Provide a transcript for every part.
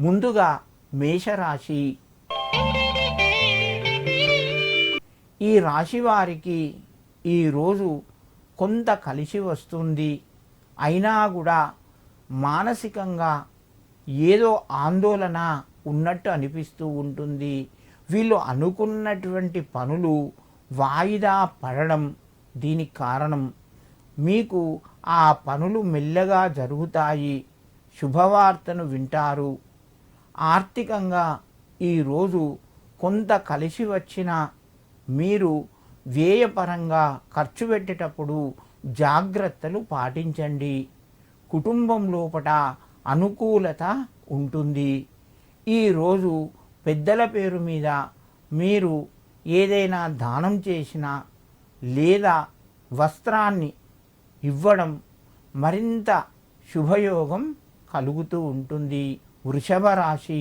ముందుగా మేషరాశి. ఈ రాశి వారికి ఈరోజు కొంత కలిసి వస్తుంది. అయినా కూడా మానసికంగా ఏదో ఆందోళన ఉన్నట్టు అనిపిస్తూ ఉంటుంది. వీళ్ళు అనుకున్నటువంటి పనులు వాయిదా పడడం దీనికి కారణం. మీకు ఆ పనులు మెల్లగా జరుగుతాయి. శుభవార్తను వింటారు. ఆర్థికంగా ఈరోజు కొంత కలిసి వచ్చిన మీరు వ్యయపరంగా ఖర్చు పెట్టేటప్పుడు జాగ్రత్తలు పాటించండి. కుటుంబం లోపట అనుకూలత ఉంటుంది. ఈరోజు పెద్దల పేరు మీద మీరు ఏదైనా దానం చేసినా లేదా వస్త్రాన్ని ఇవ్వడం మరింత శుభయోగం కలుగుతూ ఉంటుంది. వృషభ రాశి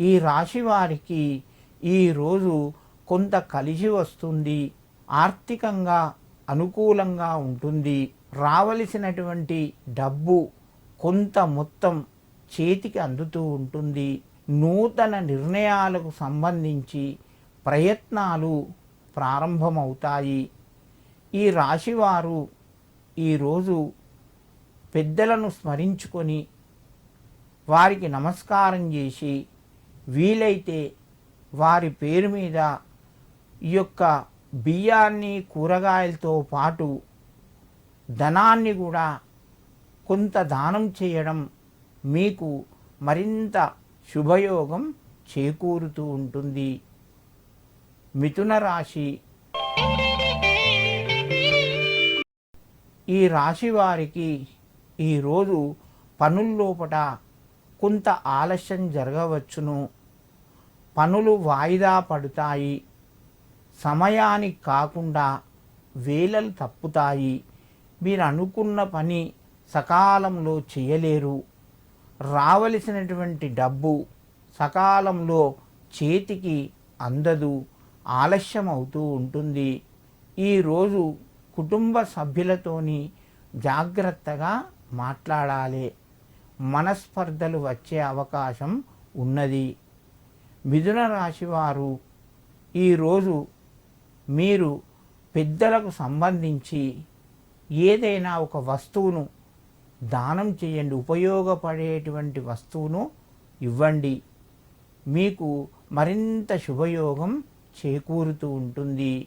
ఈ రాశి వారికి ఈరోజు కొంత కలిసి వస్తుంది. ఆర్థికంగా అనుకూలంగా ఉంటుంది. రావలసినటువంటి డబ్బు కొంత మొత్తం చేతికి అందుతూ ఉంటుంది. నూతన నిర్ణయాలకు సంబంధించి ప్రయత్నాలు ప్రారంభమవుతాయి. ఈ రాశివారు ఈరోజు పెద్దలను స్మరించుకొని వారికి నమస్కారం చేసి వీలైతే వారి పేరు మీద ఈ యొక్క బియ్యాన్ని కూరగాయలతో పాటు ధనాన్ని కూడా కొంత దానం చేయడం మీకు మరింత శుభయోగం చేకూరుతూ ఉంటుంది. మిథున రాశి ఈ రాశి వారికి ఈరోజు పనుల్లోపట కొంత ఆలస్యం జరగవచ్చును. పనులు వాయిదా పడతాయి. సమయానికి కాకుండా వేలలు తప్పుతాయి. మీరు అనుకున్న పని సకాలంలో చేయలేరు. రావలసినటువంటి డబ్బు సకాలంలో చేతికి అందదు. ఆలస్యం అవుతూ ఉంటుంది. ఈరోజు కుటుంబ సభ్యులతోని జాగ్రత్తగా మాట్లాడాలి. మనస్పర్ధలు వచ్చే అవకాశం ఉన్నది. మిథున రాశివారు ఈరోజు మీరు పెద్దలకు సంబంధించి ఏదైనా ఒక వస్తువును దానం చేయండి ఉపయోగపడేటువంటి వస్తువును ఇవ్వండి. మీకు మరింత శుభయోగం చేకూరుతూ ఉంటుంది.